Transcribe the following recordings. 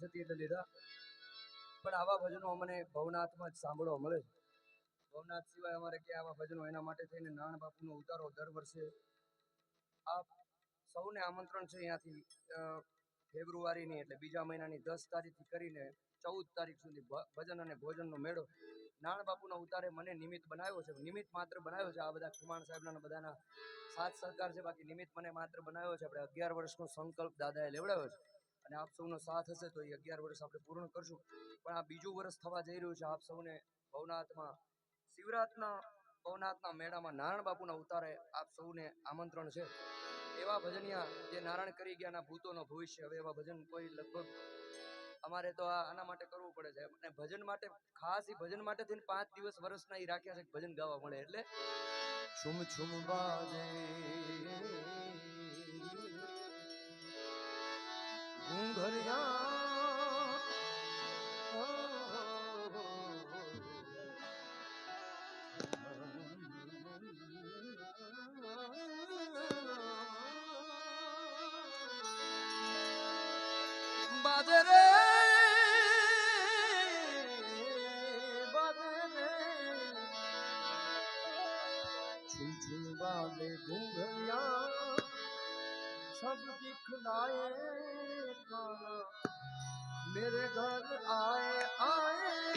બધાની હતી એટલે લીધા. પણ આવા ભજનો અમને ભવનાથમાં જ સાંભળવા મળે છે. ભવનાથ સિવાય અમારે ક્યાં આવા ભજનો એના માટે થઈને નાણ બાપુનો ઉતારો દર વર્ષે આપ સૌને આમંત્રણ છે અહીંયાથી ફેબ્રુઆરીની એટલે બીજા મહિનાની દસ તારીખથી કરીને ચૌદ તારીખ સુધી ભજન અને ભોજનનો મેળો. નાણ બાપુનો ઉતારે મને નિમિત્ત બનાવ્યો છે. નિમિત્ત માત્ર બનાવ્યો છે. આ બધા ખુમાણ સાહેબના બધાના સાથ સહકાર છે. બાકી નિમિત્ત મને માત્ર બનાવ્યો છે. આપણે અગિયાર વર્ષનો સંકલ્પ દાદાએ લેવડાવ્યો છે. અને આપ સૌનો સાથ હશે તો એ અગિયાર વર્ષ આપણે પૂર્ણ કરશું. પણ આ બીજું વર્ષ થવા જઈ રહ્યું છે. આપ સૌને ભવનાથમાં, શિવરાતના ભવનાથના મેળામાં નારાયણ બાપુના ઉતારે આપ સૌને આમંત્રણ છે. એવા ભજનિયા જે નારાયણ કરી ગયાના ભૂતોનો ભવિષ્ય, હવે એવા ભજન કોઈ લગભગ અમારે તો આના માટે કરવું પડે છે. અને ભજન માટે, ખાસ એ ભજન માટે થઈને પાંચ દિવસ વર્ષના એ રાખ્યા છે ભજન ગાવા મળે. એટલે છુમ છુમ બાજે ঘরিয়া বাজারে बाले घूंघरिया सब दिखलाए मेरे घर आए आए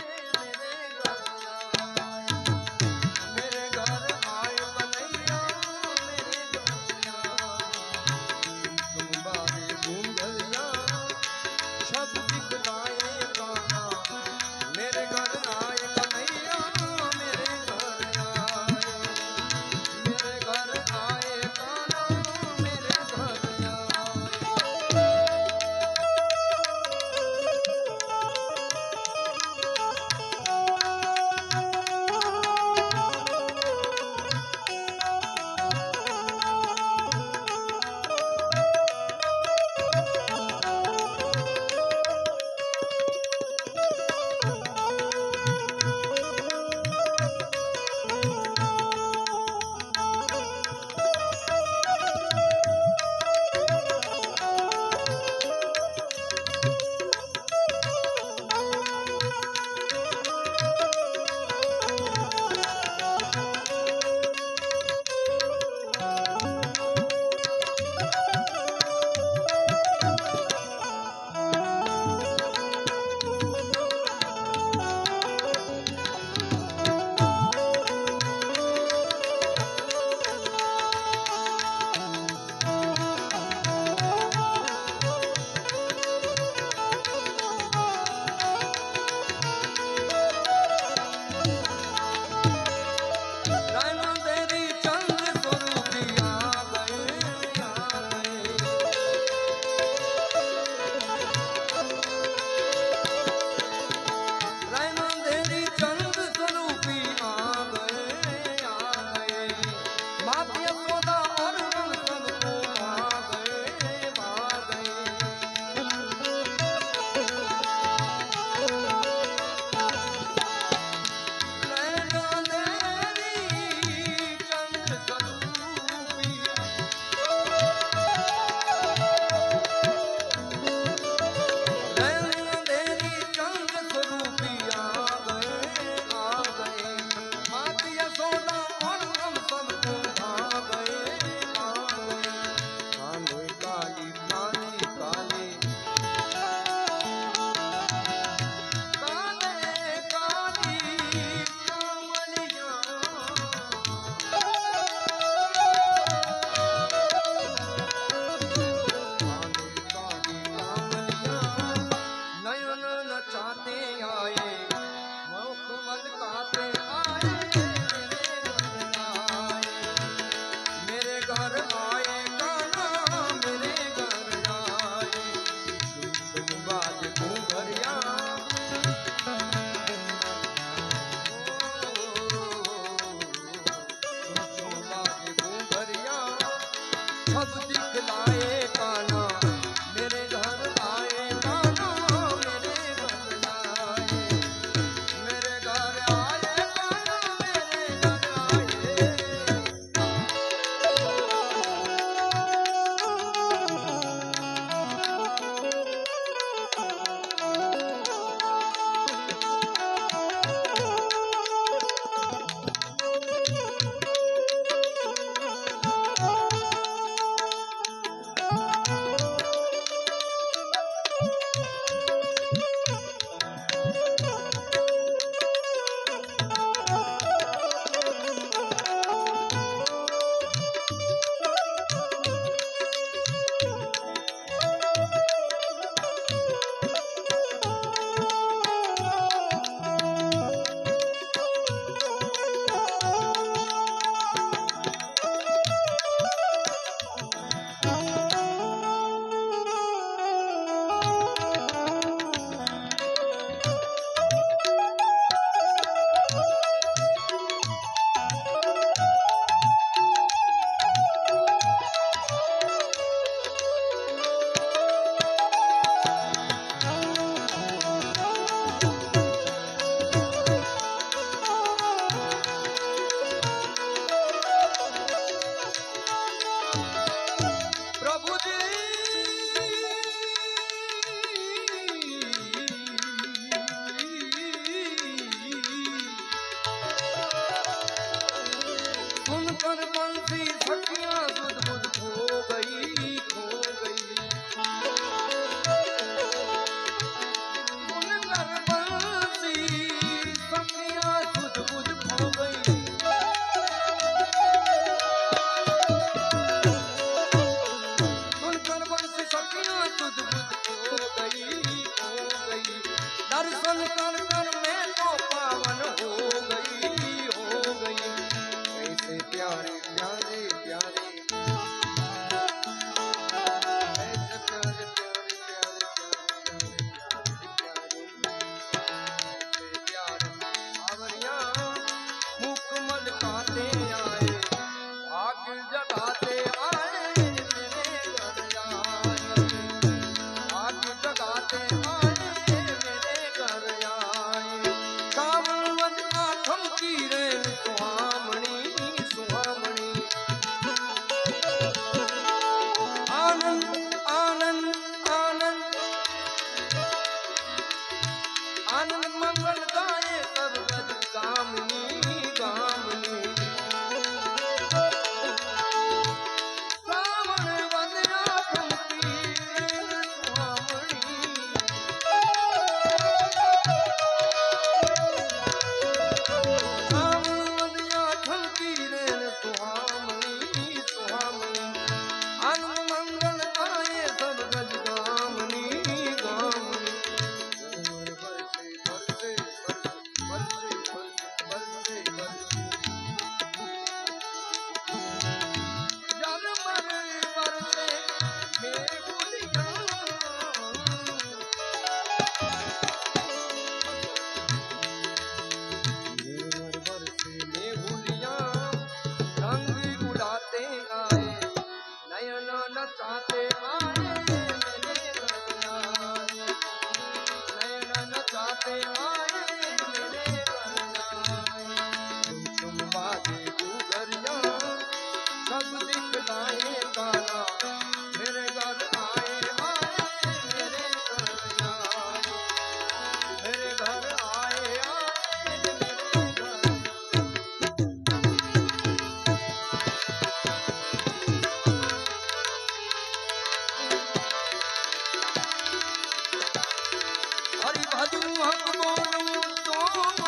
હરી ભજુ હક મારું તો